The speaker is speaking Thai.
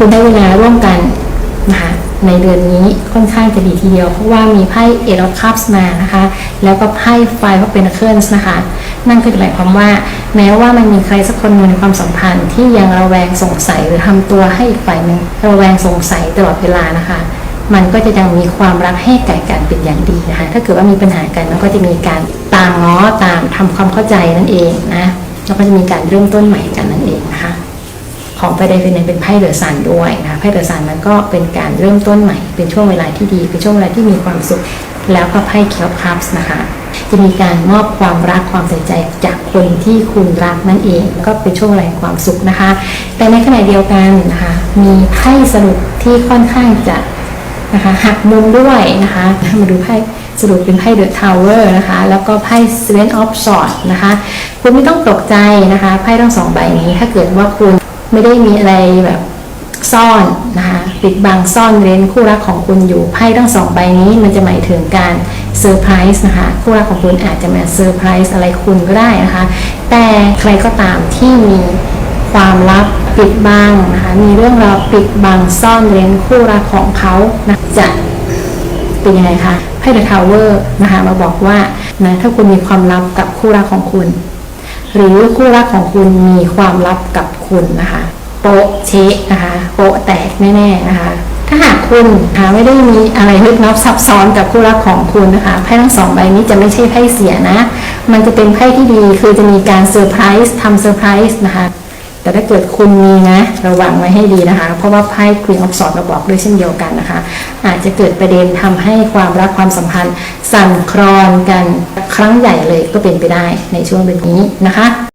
คุณได้เวลาร่วมกันนะคะในเดือนนี้ค่อนข้างจะดีทีเดียว เพราะว่ามีไพ่เอ of cups มานะคะ แล้วก็ไพ่ five of pentacles นะคะ นั่นก็จะหมายความว่า แม้ว่ามันมีใครสักคนหนึ่งในความสัมพันธ์ที่ยังระแวงสงสัยหรือทำตัวให้อีกฝ่ายหนึ่งระแวงสงสัยตลอดเวลานะคะ มันก็จะยังมีความรักให้แก่กันเป็นอย่างดีนะคะ ถ้าเกิดว่ามีปัญหากันมันก็จะมีการตามง้อตามทำความเข้าใจนั่นเองนะแล้วก็จะมีการเริ่มต้นใหม่กันนั่นเองนะคะ ของไปไดฟินเป็นไพ่เดอะซันด้วยนะไพ่เดอะซันมันก็เป็นการเริ่มต้นใหม่ เป็นช่วงเวลาที่ดีเป็นช่วงเวลาที่มีความสุข แล้วก็ไพ่เคียวคัพส์นะคะจะมีการมอบความรักความใส่ใจจากคนที่คุณรักนั่นเองก็เป็นช่วงเวลาความสุขนะคะ แต่ในขณะเดียวกันนะคะมีไพ่สรุปที่ค่อนข้างจะนะคะหักมุมด้วยนะคะมาดูไพ่สรุปเป็นไพ่เดอะทาวเวอร์นะคะ แล้วก็ไพ่ Seven of Swords นะคะ คุณไม่ต้องตกใจนะคะไพ่ทั้งสองใบนี้ถ้าเกิดว่าคุณ ไม่ได้มีอะไรแบบซ่อนนะคะปิดบังซ่อนเร้นคู่รักของคุณอยู่ไพ่ทั้งสองใบนี้มันจะหมายถึงการเซอร์ไพรส์นะคะคู่รักของคุณอาจจะมาเซอร์ไพรส์อะไรคุณก็ได้นะคะ แต่ใครก็ตามที่มีความลับปิดบังนะคะมีเรื่องราวปิดบังซ่อนเร้นคู่รักของเขานะจะเป็นยังไงคะไพ่เดอะทาวเวอร์นะคะมาบอกว่านะถ้าคุณมีความลับกับคู่รักของคุณ หรือคู่รักของคุณมีความลับกับคุณนะคะโปะเชะนะคะโปะแตกแน่ๆนะคะ ถ้าหากคุณนะคะไม่ได้มีอะไรลึกลับซับซ้อนกับคู่รักของคุณนะคะไพ่ทั้งสองใบนี้จะไม่ใช่ไพ่เสียนะ มันจะเป็นไพ่ที่ดีคือจะมีการเซอร์ไพรส์ทำเซอร์ไพรส์นะคะ แต่ถ้าเกิดคุณมีนะระวังไว้ให้ดีนะคะ เพราะว่าไพ่ Queen of Swords มาบอกด้วยเช่นเดียวกันนะคะ อาจจะเกิดประเด็นทำให้ความรักความสัมพันธ์สั่นคลอนกันครั้งใหญ่เลยก็เป็นไปได้ในช่วงเดือนนี้นะคะ